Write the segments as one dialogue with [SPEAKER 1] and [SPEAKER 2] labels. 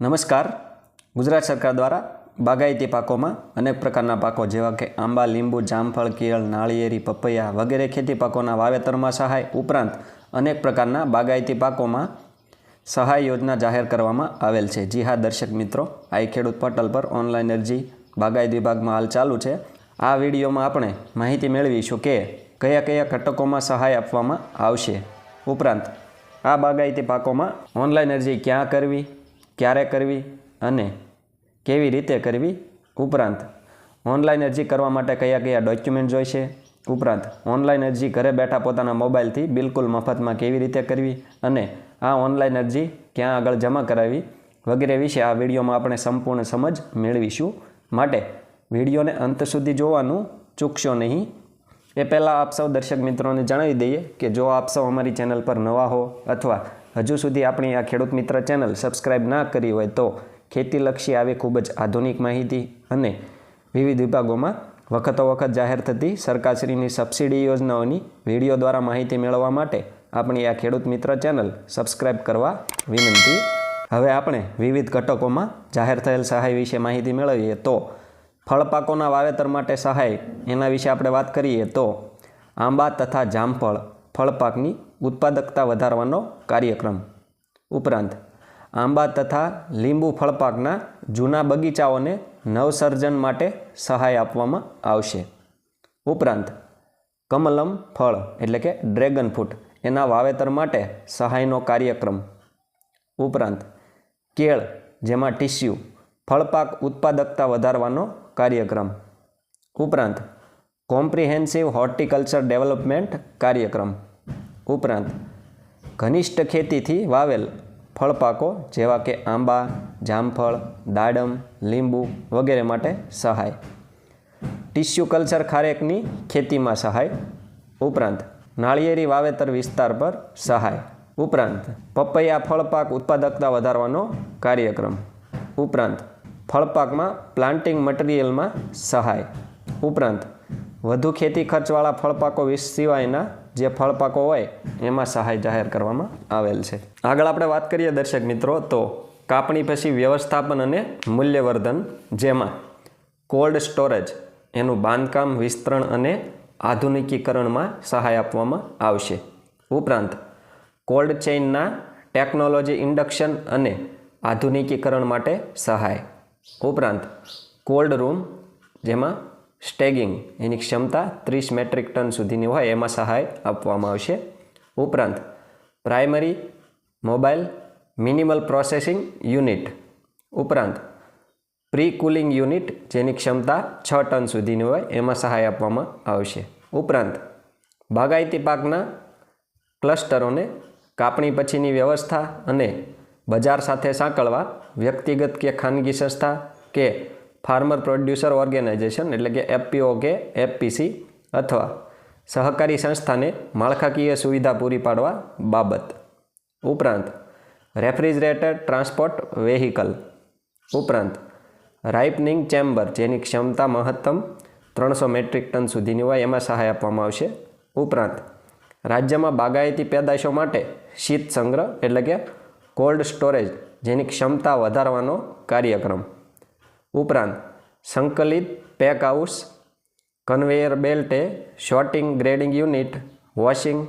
[SPEAKER 1] નમસ્કાર. ગુજરાત સરકાર દ્વારા બાગાયતી પાકોમાં અનેક પ્રકારના પાકો, જેવા કે આંબા, લીંબુ, જામફળ, કેળ, નાળિયેરી, પપૈયા વગેરે ખેતી પાકોના વાવેતરમાં સહાય ઉપરાંત અનેક પ્રકારના બાગાયતી પાકોમાં સહાય યોજના જાહેર કરવામાં આવેલ છે. જી હા, દર્શક મિત્રો, આઈ ખેડૂત પોર્ટલ પર ઓનલાઈન અરજી બાગાયત વિભાગમાં હાલ ચાલુ છે. આ વિડીયોમાં આપણે માહિતી મેળવીશું કે કયા કયા ઘટકોમાં સહાય આપવામાં આવશે. ઉપરાંત આ બાગાયતી પાકોમાં ઓનલાઈન અરજી ક્યાં કરવી ક્યારે કરવી અને કેવી રીતે કરવી ઉપરાંત ઓનલાઈન અરજી કરવા માટે કયા કયા ડોક્યુમેન્ટ જોઈશે ઉપરાંત ઓનલાઈન અરજી ઘરે બેઠા પોતાના મોબાઈલથી બિલકુલ મફતમાં કેવી રીતે કરવી અને આ ઓનલાઈન અરજી ક્યાં આગળ જમા કરાવી વગેરે વિશે આ વિડીયોમાં આપણે સંપૂર્ણ સમજ મેળવીશું. માટે વિડીયોને અંત સુધી જોવાનું ચૂકશો નહીં. એ પહેલાં આપ સૌ દર્શક મિત્રોને જણાવી દઈએ કે જો આપ સૌ અમારી ચેનલ પર નવા હો અથવા હજુ સુધી આપણી આ ખેડૂત મિત્ર ચેનલ સબસ્ક્રાઈબ ના કરી હોય તો ખેતીલક્ષી આવી ખૂબ જ આધુનિક માહિતી અને વિવિધ વિભાગોમાં વખતો વખત જાહેર થતી સરકારશ્રીની સબસિડી યોજનાઓની વીડિયો દ્વારા માહિતી મેળવવા માટે આપણી આ ખેડૂત મિત્ર ચેનલ સબસ્ક્રાઈબ કરવા વિનંતી. હવે આપણે વિવિધ ઘટકોમાં જાહેર થયેલ સહાય વિશે માહિતી મેળવીએ તો ફળપાકોના વાવેતર માટે સહાય એના વિશે આપણે વાત કરીએ તો આંબા તથા જામફળ ફળપાકની ઉત્પાદકતા વધારવાનો કાર્યક્રમ. ઉપરાંત, આંબા તથા લીંબુ ફળપાકના જૂના બગીચાઓને નવસર્જન માટે સહાય આપવામાં આવશે. ઉપરાંત, કમલમ ફળ એટલે કે ડ્રેગન ફ્રૂટ એના વાવેતર માટે સહાયનો કાર્યક્રમ. ઉપરાંત, કેળ જેમાં ટીસ્યુ, ફળપાક ઉત્પાદકતા વધારવાનો કાર્યક્રમ. ઉપરાંત, કોમ્પ્રિહેન્સિવ હોર્ટિકલ્ચર ડેવલપમેન્ટ કાર્યક્રમ. ઉપરાંત ઘનિષ્ઠ ખેતીથી વાવેલ ફળપાકો જેવા કે આંબા, જામફળ, દાડમ, લીંબુ વગેરે માટે સહાય. ટીસ્યુ કલ્ચર ખારેકની ખેતીમાં સહાય. ઉપરાંત નાળિયેરી વાવેતર વિસ્તાર પર સહાય. ઉપરાંત પપૈયા ફળપાક ઉત્પાદકતા વધારવાનો કાર્યક્રમ. ઉપરાંત ફળપાકમાં પ્લાન્ટિંગ મટીરિયલમાં સહાય. ઉપરાંત વધુ ખેતી ખર્ચવાળા ફળપાકો વિશ સિવાયના જે ફળપાકો હોય, એમાં સહાય જાહેર કરવામાં આવેલ છે. આગળ આપણે વાત કરીએ દર્શક મિત્રો, તો કાપણી પછી વ્યવસ્થાપન અને મૂલ્યવર્ધન જેમાં કોલ્ડ સ્ટોરેજ, એનું બાંધકામ, વિસ્તરણ અને આધુનિકીકરણમાં સહાય આપવામાં આવશે. ઉપરાંત, કોલ્ડ ચેઇનના ટેકનોલોજી ઇન્ડક્શન અને આધુનિકીકરણ માટે સહાય. ઉપરાંત, કોલ્ડ રૂમ, જેમાં સ્ટેગિંગ, એની ક્ષમતા ત્રીસ મેટ્રિક ટન સુધીની હોય એમાં સહાય આપવામાં આવશે. ઉપરાંત, primary mobile minimal processing unit. ઉપરાંત પ્રી કુલિંગ યુનિટ, જેની ક્ષમતા છ ટન સુધીની હોય એમાં સહાય આપવામાં આવશે. ઉપરાંત, બાગાયતી પાકના ક્લસ્ટરોને કાપણી પછીની વ્યવસ્થા અને બજાર સાથે સાંકળવા વ્યક્તિગત કે ખાનગી સંસ્થા કે ફાર્મર પ્રોડ્યુસર ઓર્ગેનાઇઝેશન એટલે કે એફપીઓ કે એફપીસી અથવા સહકારી સંસ્થાને માળખાકીય સુવિધા પૂરી પાડવા બાબત. ઉપરાંત, રેફ્રિજરેટર, ટ્રાન્સપોર્ટ વેહિકલ. ઉપરાંત, રાઇપનિંગ ચેમ્બર જેની ક્ષમતા મહત્તમ ત્રણસો મેટ્રિક ટન સુધીની હોય એમાં સહાય આપવામાં આવશે. ઉપરાંત, રાજ્યમાં બાગાયતી પેદાશો માટે શીત સંગ્રહ એટલે કે કોલ્ડ સ્ટોરેજ જેની ક્ષમતા વધારવાનો કાર્યક્રમ. ઉપરાંત સંકલિત પેક હાઉસ કન્વેયર બેલ્ટે, શોર્ટિંગ ગ્રેડિંગ યુનિટ, વોશિંગ,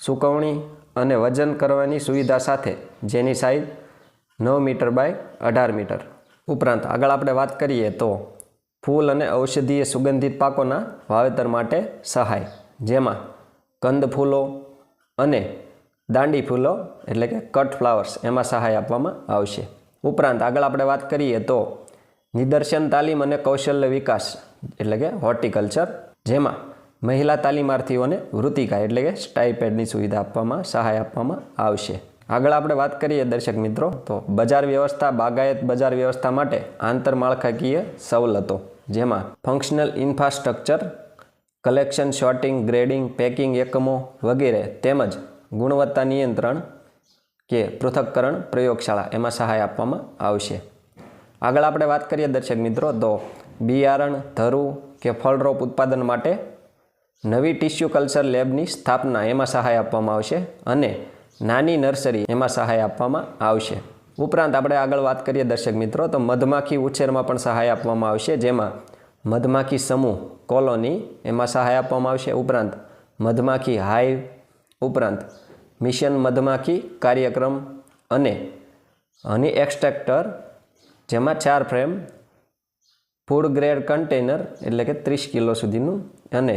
[SPEAKER 1] સુકવણી અને વજન કરવાની સુવિધા સાથે જેની સાઇઝ નવ મીટર બાય અઢાર મીટર. ઉપરાંત આગળ આપણે વાત કરીએ તો ફૂલ અને ઔષધીય સુગંધિત પાકોના વાવેતર માટે સહાય, જેમાં કંદ ફૂલો અને દાંડી ફૂલો એટલે કે કટ ફ્લાવર્સ એમાં સહાય આપવામાં આવશે. ઉપરાંત આગળ આપણે વાત કરીએ તો નિદર્શન તાલીમ અને કૌશલ્ય વિકાસ, એટલે કે હોર્ટિકલ્ચર, જેમાં મહિલા તાલીમાર્થીઓને વૃત્તિકા, એટલે કે સ્ટાઇપેડની સુવિધા આપવામાં, સહાય આપવામાં આવશે. આગળ આપણે વાત કરીએ દર્શક મિત્રો, તો બજાર વ્યવસ્થા, બાગાયત બજાર વ્યવસ્થા માટે આંતરમાળખાકીય સવલતો, જેમાં functional infrastructure collection sorting grading packing એકમો વગેરે તેમજ ગુણવત્તા નિયંત્રણ કે પૃથક્કરણ પ્રયોગશાળા એમાં સહાય આપવામાં આવશે. આગળ આપણે વાત કરીએ દર્શક મિત્રો, તો બિયારણ, ધરું કે ફળરોપ ઉત્પાદન માટે નવી ટિશ્યુ કલ્ચર લેબની સ્થાપના એમાં સહાય આપવામાં આવશે અને નાની નર્સરી એમાં સહાય આપવામાં આવશે. ઉપરાંત આપણે આગળ વાત કરીએ દર્શક મિત્રો, તો મધમાખી ઉછેરમાં પણ સહાય આપવામાં આવશે, જેમાં મધમાખી સમૂહ, કોલોની એમાં સહાય આપવામાં આવશે. ઉપરાંત મધમાખી હાઈવ, ઉપરાંત મિશન મધમાખી કાર્યક્રમ અને હની એક્સટ્રેક્ટર જેમાં ચાર ફ્રેમ ફૂડ ગ્રેડ કન્ટેનર એટલે કે ત્રીસ કિલો સુધીનું અને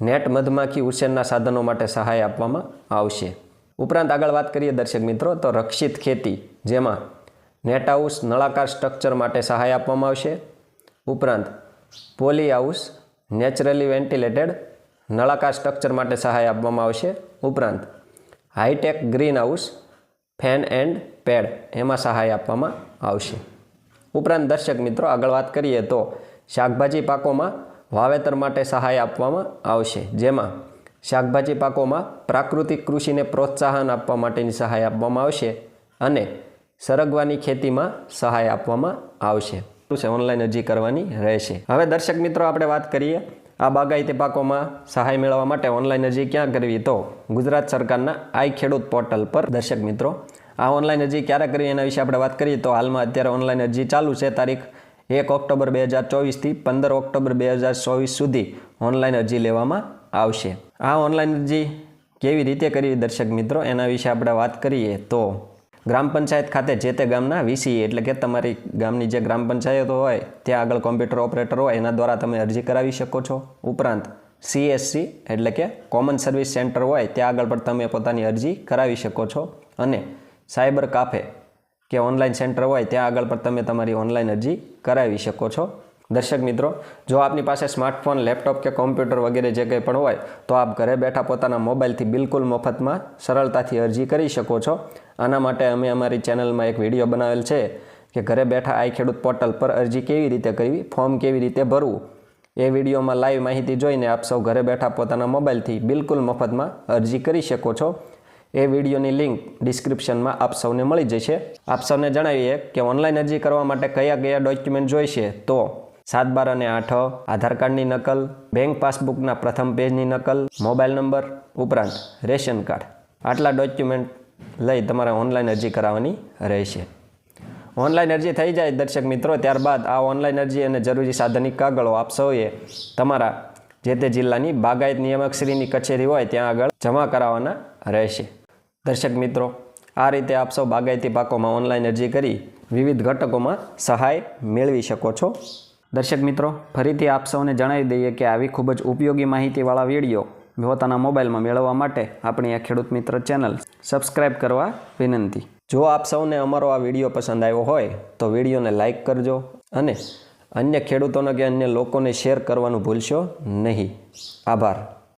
[SPEAKER 1] નેટ મધમાખી ઉછેરના સાધનો માટે સહાય આપવામાં આવશે. ઉપરાંત આગળ વાત કરીએ દર્શક મિત્રો, તો રક્ષિત ખેતી, જેમાં નેટ હાઉસ નળાકાર સ્ટ્રક્ચર માટે સહાય આપવામાં આવશે. ઉપરાંત પોલી હાઉસ નેચરલી વેન્ટિલેટેડ નળાકાર સ્ટ્રક્ચર માટે સહાય આપવામાં આવશે. ઉપરાંત hi tech green house fan and pad એમાં સહાય આપવામાં આવશે. ઉપરાંત દર્શક મિત્રો, આગળ વાત કરીએ તો શાકભાજી પાકોમાં વાવેતર માટે સહાય આપવામાં આવશે. જેમાં શાકભાજી પાકોમાં પ્રાકૃતિક કૃષિને પ્રોત્સાહન આપવા માટેની સહાય આપવામાં આવશે અને સરગવાની ખેતીમાં સહાય આપવામાં આવશે. છે? ઓનલાઈન અરજી કરવાની રહેશે. હવે દર્શક મિત્રો, આપણે વાત કરીએ આ બાગાયતી પાકોમાં સહાય મેળવવા માટે ઓનલાઈન અરજી ક્યાં કરવી? તો ગુજરાત સરકારના આઈ ખેડૂત પોર્ટલ પર. દર્શક મિત્રો આ ઓનલાઈન અરજી ક્યારે કરી એના વિશે આપણે વાત કરીએ તો હાલમાં અત્યારે ઓનલાઈન અરજી ચાલુ છે તારીખ એક ઓક્ટોબર બે હજાર ચોવીસથી પંદર ઓક્ટોબર બે હજાર ચોવીસ સુધી ઓનલાઈન અરજી લેવામાં આવશે. આ ઓનલાઈન અરજી કેવી રીતે કરવી દર્શક મિત્રો એના વિશે આપણે વાત કરીએ તો ગ્રામ પંચાયત ખાતે જે તે ગામના વીસી એટલે કે તમારી ગામની જે ગ્રામ પંચાયતો હોય ત્યાં આગળ કોમ્પ્યુટર ઓપરેટર હોય એના દ્વારા તમે અરજી કરાવી શકો છો. ઉપરાંત સીએસસી એટલે કે કોમન સર્વિસ સેન્ટર હોય ત્યાં આગળ પણ તમે પોતાની અરજી કરાવી શકો છો. અને સાયબર કાફે કે ઓનલાઈન સેન્ટર હોય ત્યાં આગળ પણ તમે તમારી ઓનલાઈન અરજી કરાવી શકો છો. દર્શક મિત્રો, જો આપની પાસે સ્માર્ટફોન, લેપટોપ કે કોમ્પ્યુટર વગેરે જે કંઈ પણ હોય, તો આપ ઘરે બેઠા પોતાના મોબાઈલથી બિલકુલ મફતમાં સરળતાથી અરજી કરી શકો છો. આના માટે અમે અમારી ચેનલમાં એક વીડિયો બનાવેલ છે કે ઘરે બેઠા આઈ ખેડૂત પોર્ટલ પર અરજી કેવી રીતે કરવી, ફોર્મ કેવી રીતે ભરવું. એ વિડીયોમાં લાઈવ માહિતી જોઈને આપ સૌ ઘરે બેઠા પોતાના મોબાઈલથી બિલકુલ મફતમાં અરજી કરી શકો છો. એ વિડીયોની લિંક ડિસ્ક્રિપ્શનમાં આપ સૌને મળી જશે. આપ સૌને જણાવીએ કે ઓનલાઈન અરજી કરવા માટે કયા કયા ડોક્યુમેન્ટ જોઈશે તો સાત બાર અને આઠ, આધાર કાર્ડની નકલ, બેંક પાસબુકના પ્રથમ પેજની નકલ, મોબાઈલ નંબર ઉપરાંત રેશન કાર્ડ. આટલા ડોક્યુમેન્ટ લઈ તમારે ઓનલાઈન અરજી કરાવવાની રહેશે. ઓનલાઈન અરજી થઈ જાય દર્શક મિત્રો, ત્યારબાદ આ ઓનલાઈન અરજી અને જરૂરી સાધનિક કાગળો આપ સૌએ તમારા જે તે જિલ્લાની બાગાયત નિયામકશ્રીની કચેરી હોય ત્યાં આગળ જમા કરાવવાના રહેશે. દર્શક મિત્રો, આ રીતે આપ સૌ બાગાયતી પાકોમાં ઓનલાઈન અરજી કરી વિવિધ ઘટકોમાં સહાય મેળવી શકો છો. દર્શક મિત્રો, ફરીથી આપ સૌને જણાવી દઈએ કે આવી ખૂબ જ ઉપયોગી માહિતીવાળા વીડિયો પોતાના મોબાઈલમાં મેળવવા માટે આપણી આ ખેડૂત મિત્ર ચેનલ સબસ્ક્રાઈબ કરવા વિનંતી. જો આપ સૌને અમારો આ વીડિયો પસંદ આવ્યો હોય, તો વિડીયોને લાઇક કરજો અને અન્ય ખેડૂતોને કે અન્ય લોકોને શેર કરવાનું ભૂલશો નહીં. આભાર.